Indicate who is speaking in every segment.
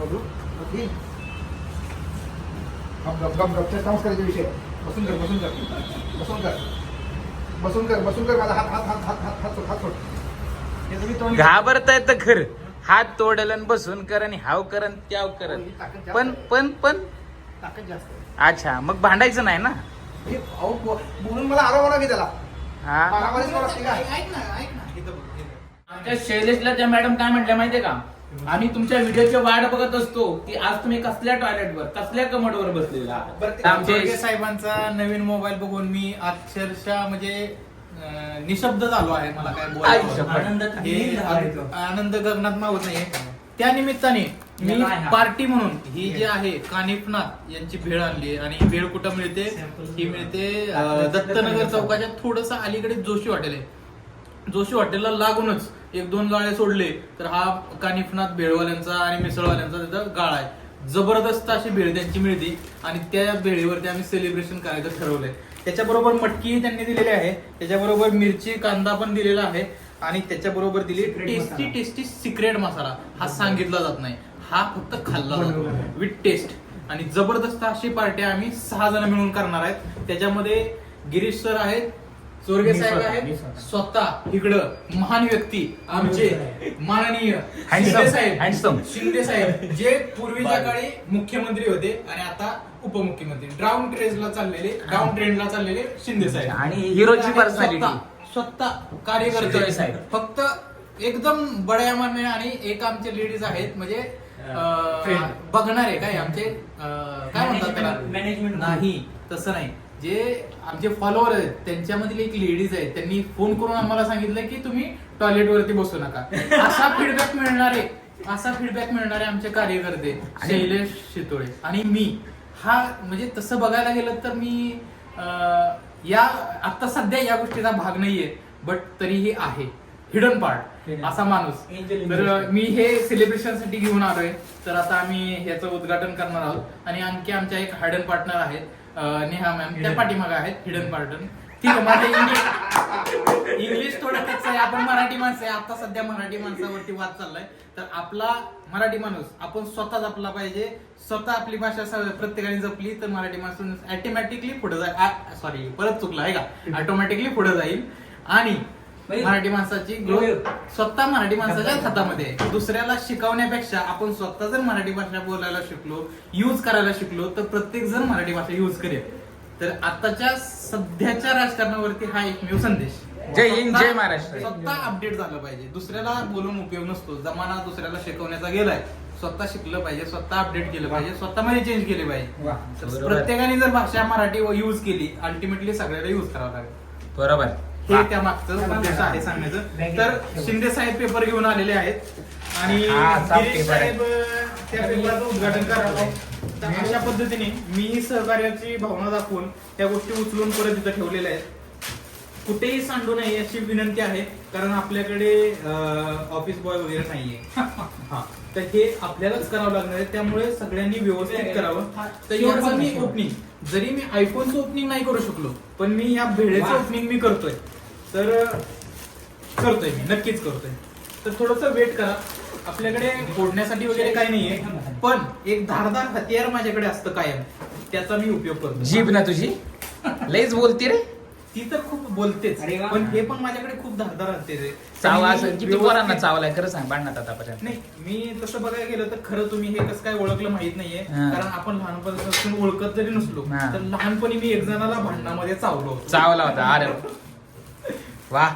Speaker 1: बघू ओके गप गप गप गप. डान्स करायचा विषय. बसून कर बसून कर. बसून कर. बसून कर बसून कर. माझा हात हात हात हात हात हात सोड हात सोड. हे तुम्ही तोंड
Speaker 2: घाबरताय तर खर. हात तोडलन बसून कर आणि हाव करन त्याव करन पण पण पण.
Speaker 1: ताकद जास्त आहे.
Speaker 2: अच्छा मग भांडायचं नाही ना?
Speaker 1: हे अहो, बो- बोलून मला आराम घे त्याला?
Speaker 2: हा.
Speaker 1: मारामारीच करू लागते का?
Speaker 3: ऐक ना ऐक ना इथं बघ, इथं.
Speaker 4: आमच्या शैलेशला त्या मॅडम काय म्हटल्या माहितीये का? आम्ही तुमच्या व्हिडिओची वाट बघत असतो की आज तुम्ही कसल्या टॉयलेटवर कसल्या कमोडवर बसलेला आहात.
Speaker 1: बरं ते-
Speaker 4: तर आमचे
Speaker 3: आमचे साहेबांचा नवीन मोबाईल बघून मी अक्षरशः म्हणजे अं, निशब्द झालो आहे मला काय
Speaker 4: आई
Speaker 3: बोलायचं
Speaker 4: शपथ.
Speaker 3: हे आनंद- आनंद गगनात मावत नाहीये. त्या निमित्ताने मी पार्टी म्हणून ही जी आहे कानिफनाथ यांची भेळ आणली आणि ही भेळ कुठं मिळते? ही मिळते अं, दत्तनगर चौकाच्या थोडस अलीकडे जोशी हॉटेल आहे. जोशी हॉटेलला लागूनच एक दोन गाळे सोडले तर हा कानिफनाथ भेळवाल्यांचा आणि मिसळवाल्यांचा तिथं गाळा आहे. जबरदस्त अशी भेळ त्यांची मिळते आणि त्या भेळीवरती आम्ही सेलिब्रेशन करायचं ठरवलंय. त्याच्याबरोबर मटकी त्यांनी दिलेली आहे त्याच्याबरोबर मिरची कांदा पण दिलेला आहे आणि त्याच्याबरोबर दिली टेस्टी टेस्टी सिक्रेट मसाला. हा सांगितला जात नाही. हा फक्त खाल्ला जातो. विथ टेस्ट आणि जबरदस्त अशी पार्टी आम्ही सहा जण मिळून करणार आहेत. त्याच्यामध्ये गिरीश सर आहेत चोरगे साहेब आहेत. स्वतः. इकडं महान व्यक्ती आमचे माननीय शिंदे साहेब. शिंदे साहेब जे पूर्वीच्या काळी मुख्यमंत्री होते आणि आता उपमुख्यमंत्री. डाऊन ट्रेंडला चाललेले डाऊन ट्रेंडला चाललेले शिंदे साहेब.
Speaker 2: आणि हिरोची personality.
Speaker 3: स्वतः- स्वतः कार्यकर्ते
Speaker 4: साहेब.
Speaker 3: फक्त एकदम बड्या मान्य आणि एक आमचे लेडीज आहेत म्हणजे बघणारे काय आमचे काय म्हणतात त्याला?
Speaker 4: Management.
Speaker 3: नाही तसं नाही. जे आमचे फॉलोअर आहेत त्यांच्यामधील एक लेडीज आहेत त्यांनी फोन करून आम्हाला सांगितलं की तुम्ही टॉयलेट वरती बसू नका. असा फीडबॅक मिळणारे असा फीडबॅक मिळणारे आमचे कार्यकर्ते शैलेश शितोळे आणि मी. हा म्हणजे तसं बघायला गेलं तर मी या आता सध्या या गोष्टीचा भाग नाहीये बट तरीही आहे. हिडन पार्ट असा माणूस. तर मी हे सेलिब्रेशनसाठी घेऊन आलोय. तर आता आम्ही ह्याचं उद्घाटन करणार आहोत. आणि आणखी आमच्या एक हायडन पार्टनर आहेत. नेहा मॅम त्या पाठीमागे आहेत हिडन पार्टनर ठीक आहे माझं इंग्लिश इंग्लिश थोडं कच्चं आहे आपण मराठी माणसं आहे. आता सध्या मराठी माणसावरती वाद चाललाय. तर आपला मराठी माणूस आपण स्वतः जपला पाहिजे. स्वतः आपली भाषा प्रत्येकाने जपली तर मराठी माणूस ऑटोमॅटिकली पुढे जाईल सॉरी परत चुकलं आहे का? ऑटोमॅटिकली पुढे जाईल. आणि मराठी माणसाची ग्रोथ स्वतः मराठी माणसाच्याच हातामध्ये. आहे दुसऱ्याला शिकवण्यापेक्षा आपण स्वतः जर मराठी भाषा बोलायला शिकलो युज करायला शिकलो तर प्रत्येक जण मराठी भाषा युज करेल. तर आताच्या सध्याच्या राजकारणावरती हा एकमेव संदेश.
Speaker 2: जय हिंद, जय महाराष्ट्र.
Speaker 3: स्वतः अपडेट झालं पाहिजे. दुसऱ्याला बोलून उपयोग नसतो. जमाना दुसऱ्याला शिकवण्याचा गेलाय. स्वतः शिकलं पाहिजे स्वतः अपडेट केलं पाहिजे स्वतःमध्ये चेंज केले पाहिजे.
Speaker 1: वा.
Speaker 3: तर
Speaker 2: बरोबर.
Speaker 3: प्रत्येकाने जर भाषा मराठी यूज केली अल्टिमेटली सगळ्याला युज करावं लागेल.
Speaker 2: बरोबर.
Speaker 3: हे त्या मागचं उद्देश आहे सांगण्याचं तर शिंदे साहेब पेपर घेऊन आलेले आहेत. आणि गिरीश. साहेब त्या पेपरचं उद्घाटन करणार आहेत. तर अशा पद्धतीने मी सहकार्याची भावना दाखवून त्या गोष्टी उचलून परत तिथं ठेवलेल्या आहेत. कुठेही सांडू नये अशी विनंती आहे कारण आपल्याकडे ऑफिस बॉय वगैरे नाहीये. हा. तर हे आपल्यालाच करावं लागणार आहे. त्यामुळे सगळ्यांनी व्यवस्थित करावं. तर याचं मी ओपनिंग जरी मी आयफोनचं ओपनिंग नाही करू शकलो पण मी या भेळेचं ओपनिंग मी करतोय. तर करतोय मी नक्कीच करतोय. तर थोडस वेट करा. आपल्याकडे फोडण्यासाठी वगैरे काही नाहीये पण एक धारदार हत्यार माझ्याकडे असतं कायम. त्याचा मी उपयोग करतो.
Speaker 2: जीभ ना तुझी? लईच बोलती रे.
Speaker 3: ती तर खूप बोलतेच
Speaker 4: अरे वा.
Speaker 3: पण हे पण माझ्याकडे खूप धारदार हत्यार
Speaker 2: चाव असं किती
Speaker 3: व्यवस्थित-
Speaker 2: पोरांना चावलाय खरं सांग भांडणात आतापर्यंत.
Speaker 3: नाही मी तसं बघायला गेलं तर खरं तुम्ही हे कसं काय ओळखलं माहीत नाहीये.
Speaker 2: हा.
Speaker 3: कारण आपण लहानपणापासून ओळखत जरी नसलो
Speaker 2: हा.
Speaker 3: तर लहानपणी मी एक जणाला भांडणामध्ये चावलो होतो.
Speaker 2: चावला होता अरे. वा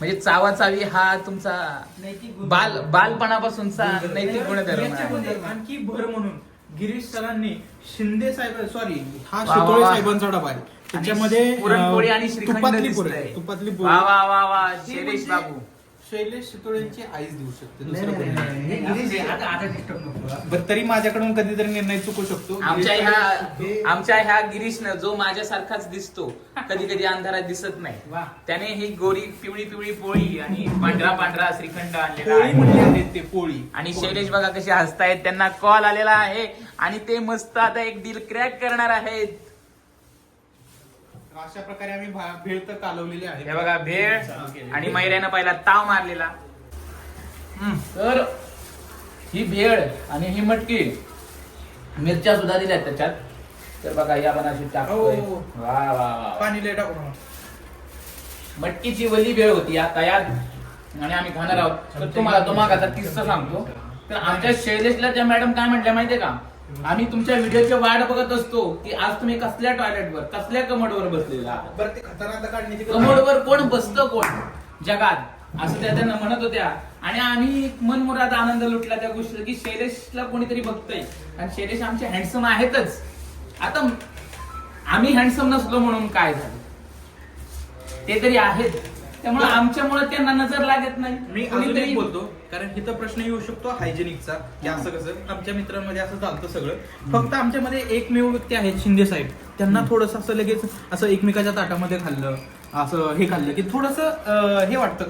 Speaker 2: म्हणजे चावा चावी हा तुमचा बाल बालपणापासूनचा नैतिक गुणधर्म आहे.
Speaker 3: आणखी भर म्हणून गिरीश सरांनी शिंदे साहेब सॉरी हा
Speaker 2: वा,
Speaker 3: शितोळे
Speaker 2: वा.
Speaker 3: साहेबांचा डबा आहे. त्याच्यामध्ये
Speaker 2: पुरणपोळी
Speaker 3: अं,
Speaker 2: आणि श्रीखंड
Speaker 3: तुपातली
Speaker 2: दिसतंय.
Speaker 3: पोळी तुपातली
Speaker 2: वा वा वा वा शैलेश
Speaker 3: म्हणजे
Speaker 2: बाबू.
Speaker 3: शैलेश शितोळेंची आईच देऊ शकते
Speaker 1: नाही,
Speaker 3: दुसरं
Speaker 1: नाही,
Speaker 3: कोणी
Speaker 1: नाही,
Speaker 3: नाही.
Speaker 1: नाही. गिरीश-
Speaker 4: आता आता disturb नको.
Speaker 3: बरं तरी माझ्याकडून कधीतरी निर्णय चुकू शकतो
Speaker 2: आमच्या ह्या आमच्या ह्या गिरीशनं जो माझ्यासारखाच दिसतो कधी कधी अंधारात दिसत नाही. त्याने ही गोरी पिवळी पिवळी पोळी आणि पांढरा पांढरा श्रीखंड आणलेला
Speaker 3: पोळी
Speaker 2: आहे
Speaker 3: आहेत ते पोळी
Speaker 2: आणि शैलेश बघा कसे हसतायत त्यांना कॉल आलेला आहे आणि ते मस्त आता एक डील क्रॅक करणार आहेत
Speaker 3: तर अशा प्रकारे आम्ही भा- भेळ तर कालवलेली आहे.
Speaker 2: हे बघा भेळ आणि मैऱ्यानं पहिला ताव मारलेला. हम्म.
Speaker 4: तर ही भेळ आणि ही मटकी मिरच्या सुद्धा दिल्यात त्याच्यात. तर बघा या पण अशी टाकतोय.
Speaker 5: हो.
Speaker 4: वा वा वा
Speaker 5: पाणी लय टाकू नका.
Speaker 4: मटकीची वली भेळ होती या तयार. आणि आम्ही खाणार आहोत. तर तुम्हाला तो मागाचा किस्सा सांगतो. तर आमच्या शैलेशला त्या मॅडम काय म्हटल्या माहितीये का? आम्ही तुमच्या व्हिडिओची वाट बघत असतो की आज तुम्ही कसल्या टॉयलेटवर कसल्या कमोडवर बसलेला
Speaker 5: बरं ते खतरनाक काढण्याची
Speaker 4: कमोडवर कोण बसतं कोण? जगात. असं त्या त्यांना म्हणत होत्या. आणि आम्ही मनमुराद आनंद लुटला त्या गोष्टीचा की शैलेशला कोणीतरी बघतंय. आणि शैलेश आमचे हँडसम आहेतच. आता आम्ही हँडसम नसलो म्हणून काय झालं? ते तरी आहेत. त्यामुळे आमच्यामुळे त्यांना नजर लागत नाही.
Speaker 3: मी अजून एक बोलतो कारण इथं प्रश्न येऊ शकतो हायजेनिकचा की असं कसं आमच्या मित्रांमध्ये असं चालतं सगळं. फक्त आमच्यामध्ये एकमेव व्यक्ती आहेत शिंदे साहेब. त्यांना थोडस असं लगेच असं एकमेकाच्या ताटामध्ये खाल्लं असं हे खाल्लं की थोडस हे वाटतं.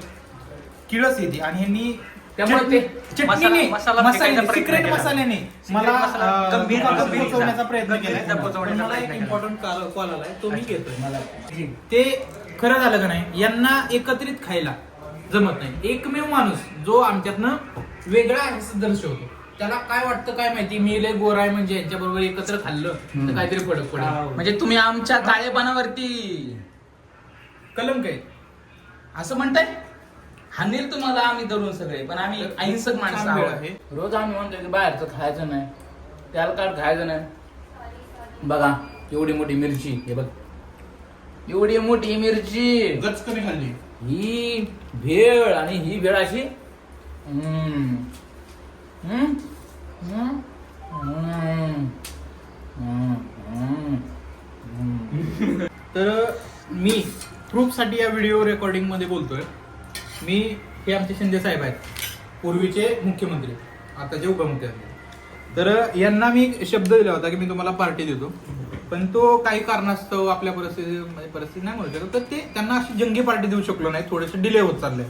Speaker 3: किळस येते आणि ह्यांनी
Speaker 4: त्यामुळे ते
Speaker 3: चटणीने
Speaker 2: मसाला- मसाला फेकायचा प्रयत्न
Speaker 3: सिक्रेट
Speaker 2: केला.
Speaker 3: मसाल्याने मला पोहोचवण्याचा प्रयत्न मला एक. Important call. आलाय. तो मी घेतोय.
Speaker 4: मला
Speaker 3: ते खरं झालं का नाही यांना एकत्रित खायला जमत नाही. एकमेव माणूस जो आमच्यातनं
Speaker 5: वेगळा आहे दर्शवतो. त्याला काय वाटतं काय माहिती? मी लय गोरा आहे म्हणजे यांच्या बरोबर एकत्र खाल्लं तर काहीतरी फरक पडेल.
Speaker 2: म्हणजे तुम्ही आमच्या काळेपणावरती
Speaker 3: कलंक आहे
Speaker 2: असं म्हणताय? हानील तुम्हाला आम्ही धरून सगळे पण आम्ही अहिंसक माणसं
Speaker 3: छान वेळ
Speaker 2: आहोत.
Speaker 3: आहे.
Speaker 4: रोज आम्ही म्हणतो की बाहेरचं खायचं नाही. त्याला काय खायचं नाही? बघा एवढी मोठी मिरची हे बघ. एवढी मोठी मिरची
Speaker 3: गच कमी खाल्ली
Speaker 4: ही भेळ आणि ही भेळ अशी हम्म. हम्म. हम्म. हम्म. हम्म. हम्म. हम्म.
Speaker 3: तर मी प्रूफसाठी या व्हिडिओ रेकॉर्डिंगमध्ये बोलतोय मी हे आमचे शिंदे साहेब आहेत पूर्वीचे मुख्यमंत्री आताचे उपमुख्यमंत्री तर यांना मी एक शब्द दिला होता की मी तुम्हाला पार्टी देतो पण तो काही कारणास्तव आपल्या परिस्थिती म्हणजे परिस्थिती नाही म्हणू शकत तर ते त्यांना अशी जंगी पार्टी देऊ शकलो नाही थोडेसे डिले होत चाललंय.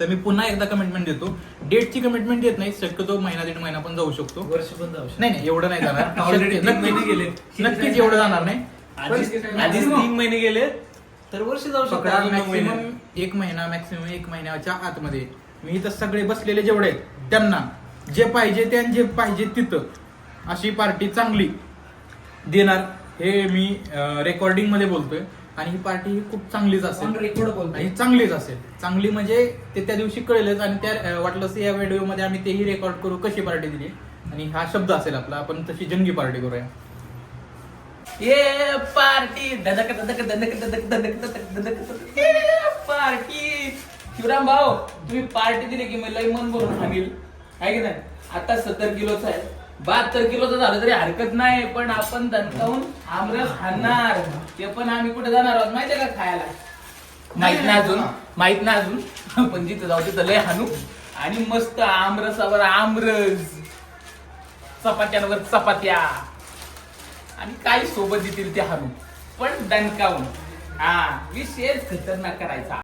Speaker 3: तर मी पुन्हा एकदा कमिटमेंट देतो. डेटची कमिटमेंट देत नाही शक्यतो महिना दीड महिना पण जाऊ शकतो.
Speaker 5: वर्ष पण जाऊ
Speaker 3: नाही नाही एवढं नाही जाणार.
Speaker 5: Already
Speaker 3: शक्य-
Speaker 5: तीन महिने
Speaker 3: नक्कीच-
Speaker 5: गेले.
Speaker 3: नक्कीच एवढं जाणार नाही.
Speaker 5: आधीच आधीच तीन महिने गेले तर वर्ष जाऊ नऊ महिने.
Speaker 3: मॅक्सिमम एक महिना. मॅक्सिमम एक महिन्याच्या आतमध्ये. मी इथं सगळे बसलेले जेवढे आहेत त्यांना जे पाहिजे ते आणि जे पाहिजे तिथं. अशी पार्टी चांगली. देणार. हे मी रेकॉर्डिंगमध्ये बोलतोय. आणि ही पार्टी ही खूप चांगलीच असेल.
Speaker 5: रेकॉर्ड बोलतो
Speaker 3: आणि चांगलीच असेल. चांगली म्हणजे ते त्या दिवशी कळेलच. आणि त्या वाटलं या व्हिडिओमध्ये आम्ही तेही रेकॉर्ड करू कशी पार्टी दिली. आणि हा शब्द असेल आपला. आपण तशी जंगी पार्टी करूया.
Speaker 4: ये पार्टी धनक धनक धनक धनक धनक धनक धनक पार्टी शिवराम भाऊ तुम्ही पार्टी दिली की मला मन भरून सांगेल. आहे की नाही? आता सत्तर किलोच आहे. बहात्तर किलोचं झालं तरी हरकत नाही पण आपण दणकावून आमरस खाणार. ते पण आम्ही कुठे जाणार आहोत माहितीये का खायला? माहीत नाही अजून माहीत नाही अजून. पण जिथं जाऊ तिथं लय हानू आणि मस्त आमरसावर आमरस. चपात्यांवर चपात्या. आणि काही सोबत देतील ते हानू पण दणकावून. हा विशेष खतरनाक करायचा.